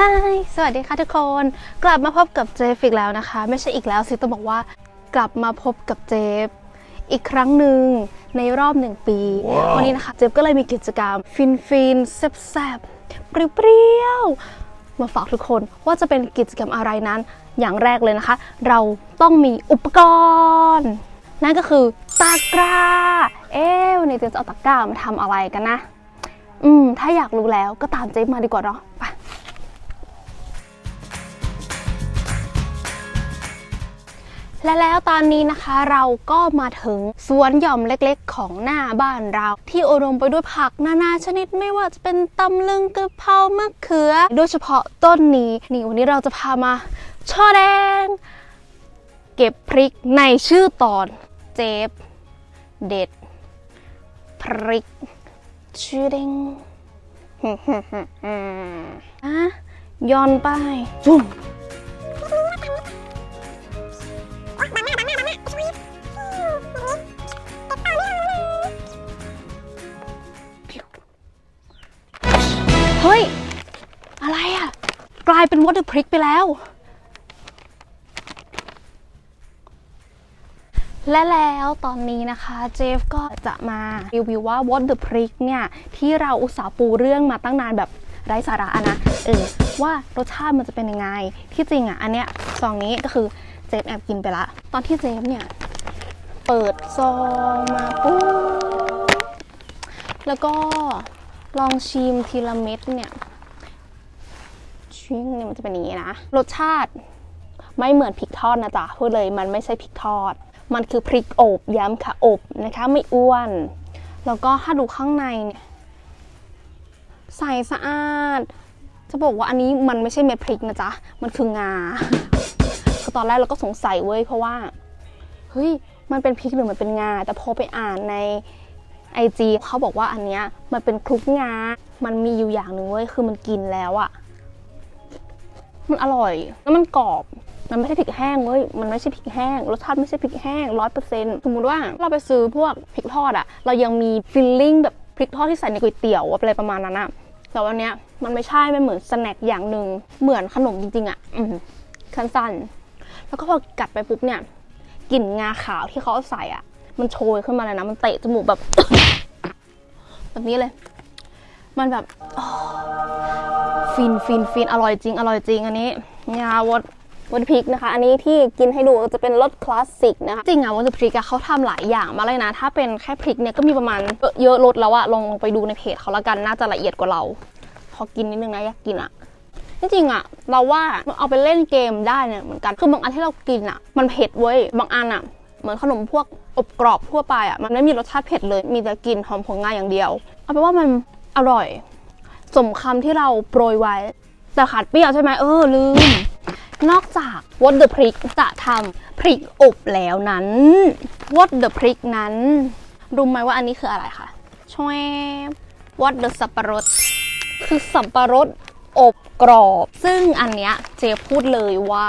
ฮายสวัสดีค่ะทุกคน กลับมาพบกับเจฟอีกแล้วนะคะ ไม่ใช่อีกแล้วสิต้องบอกว่ากลับมาพบกับเจฟอีกครั้งหนึ่งในรอบหนึ่งปีวันนี้นะคะ เจฟก็เลยมีกิจกรรม ฟินฟินๆแซ่บๆเปรี้ยวๆมาฝากทุกคนว่าจะเป็นกิจกรรมอะไรนั้น อย่างแรกเลยนะคะ เราต้องมีอุปกรณ์ นั่นก็คือตะกร้า เอ๊ะวันนี้เจฟจะเอาตะกร้ามาทำอะไรกันนะ อืม ถ้าอยากรู้แล้วก็ตามเจฟมาดีกว่าเนาะ และแล้วตอนนี้นะคะเราก็มาถึงสวนหย่อมเล็กๆ ของหน้าบ้านเรา ที่อุดมไปด้วยผักนานาชนิดไม่ว่าจะเป็นตำลึงกระเพรามะเขือ โดยเฉพาะต้นนี้นี่วันนี้เราจะพามาช่อแดง เก็บพริกในชื่อตอนเจฟเด็ด พริกชื่อเด้งอะย้อนไปจุ่ม เฮ้ย อะไรอะ กลายเป็นวอเตอร์พริกไปแล้ว และแล้วตอนนี้นะคะเจฟก็จะมารีวิวว่า What the Prick เนี่ย ที่เราอุตส่าห์ปูเรื่องมาตั้งนานแบบไร้สาระอะนะเออว่ารสชาติมันจะเป็นยังไง ที่จริงอะ อันเนี้ยซองนี้ก็คือเจฟแอบกินไปละ ตอนที่เจฟเนี่ย เปิดซองมาปุ๊บแล้วก็ ลองชิมทีละเม็ดเนี่ยชิงเนี่ยมันจะเป็นอย่างนี้นะ รสชาติไม่เหมือนพริกทอดนะจ๊ะพูดเลยมันไม่ใช่พริกทอด มันคือพริกอบย้ำค่ะอบนะคะ ไม่อ้วน แล้วก็ถ้าดูข้างในเนี่ยใสสะอาด จะบอกว่าอันนี้มันไม่ใช่เม็ดพริกนะจ๊ะ มันคืองาคือตอนแรกเราก็สงสัยเว้ยเพราะว่าเฮ้ยมันเป็นพริกหรือมันเป็นงา แต่พอไปอ่านใน ไอจีเขาบอกว่าอันเนี้ยมันเป็นคลุกงา มันมีอยู่อย่างหนึ่งเว้ยคือมันกินแล้วอะมันอร่อยแล้วมันกรอบ มันไม่ใช่พริกแห้งเว้ย มันไม่ใช่พริกแห้ง รสชาติไม่ใช่พริกแห้งร้อยเปอร์เซ็นต์สมมติว่าเราไปซื้อพวกพริกทอดอะเรายังมีฟิลลิ่งแบบพริกทอดที่ใส่ในก๋วยเตี๋ยวอะไรประมาณนั้นอะแต่วันเนี้ยมันไม่ใช่ มันเหมือนสแน็คอย่างหนึ่ง เหมือนขนมจริงๆอะอืมสั้นๆแล้วก็พอกัดไปปุ๊บเนี่ยกลิ่นงาขาวที่เขาเอาใส่อะ มันโชยขึ้นมาเลยนะ มันเตะจมูกแบบ แบบนี้เลย มันแบบฟินฟินฟินอร่อยจริง อร่อยจริง อันนี้งาวดวดพริกนะคะ อันนี้ที่กินให้ดูจะเป็นรสคลาสสิกนะคะ จริงอะวดพริกอะเขาทำหลายอย่างมาเลยนะ ถ้าเป็นแค่พริกเนี่ยก็มีประมาณเยอะรสแล้วอะลองไปดูในเพจเขาละกัน น่าจะละเอียดกว่าเราพอกินนิดนึงนะอยากกินอะจริงอะเราว่ามันเอาไปเล่นเกมได้เนี่ยเหมือนกัน คือบางอันที่เรากินอะมันเผ็ดเว้ย บางอันอะ เหมือนขนมพวกอบกรอบทั่วไปอะมันไม่มีรสชาติเผ็ดเลย มีแต่กลิ่นหอมของงาอย่างเดียว เอาเป็นว่ามันอร่อย สมคำที่เราโปรยไว้ แต่ขาดเปรี้ยวใช่ไหมเออลืม นอกจาก What the Prick จะทำพริกอบแล้วนั้น What the Prick นั้นรู้ไหมว่าอันนี้คืออะไรคะช่วบ What the สับปะรด คือสับปะรดอบกรอบ ซึ่งอันเนี้ยเจพูดเลยว่า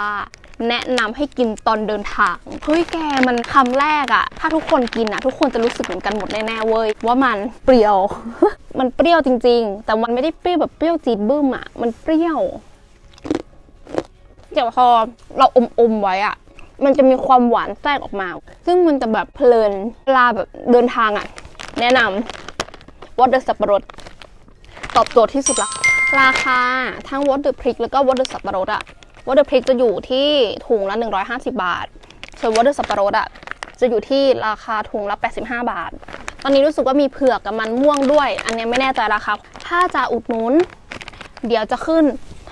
แนะนำให้กินตอนเดินทางเฮ้ยแกมันคำแรกอะถ้าทุกคนกินอะทุกคนจะรู้สึกเหมือนกันหมดแน่ๆเว้ยว่ามันเปรี้ยว มันเปรี้ยวจริง ๆ แต่มันไม่ได้เปรี้ยวแบบเปรี้ยวจีดบึ้มอะมันเปรี้ยวแต่พอเราอมอมๆไว้อะมันจะมีความหวานแทรกออกมา ซึ่งมันจะแบบเพลินเวลาแบบเดินทางอะแนะนำวอเตอร์สับปะรดตอบโจทย์ที่สุดละราคาทั้งวอเตอร์พริกแล้วก็วอเตอร์สับปะรดอะ วอเตอร์พริกจะอยู่ที่ถุงละ 150 บาท ส่วนวอเตอร์สับปะรดอะจะอยู่ที่ราคาถุงละ 85 บาท ตอนนี้รู้สึกว่ามีเผือกกับมันม่วงด้วย อันนี้ไม่แน่ใจราคา ถ้าจะอุดหนุน เดี๋ยวจะขึ้น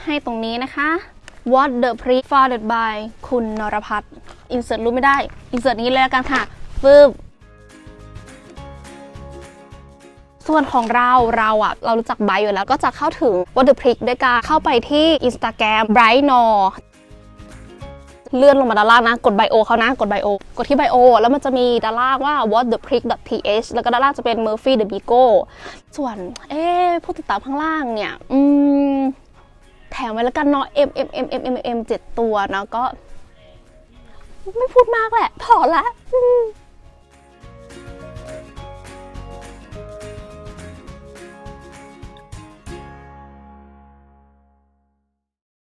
ให้ตรงนี้นะคะ What the p r i c founded by คุณนรพัฒน์อินเสิร์ตรูปไม่ได้ อินเสิร์ตนี้เลยละกันค่ะฟึบ ส่วนของเราเราอะเรารู้จักไบร์อยู่แล้วก็จะเข้าถึง What the Prick ด้วยการเข้าไปที่ Instagram Bright n o เลื่อนลงมาด้านล่างนะ กดไบโอเขานะ กดไบโอ กดที่ไบโอ แล้วมันจะมีด้านล่างว่า what the prick th แล้วก็ด้านล่างจะเป็น Murphy the Bigo ส่วน เอ๊ผู้ติดตามข้างล่างเนี่ย อืม แถมไว้แล้วกันเนาะ m m m m m m เจ็ดตัวเนาะก็ ไม่พูดมากแหละ พอละ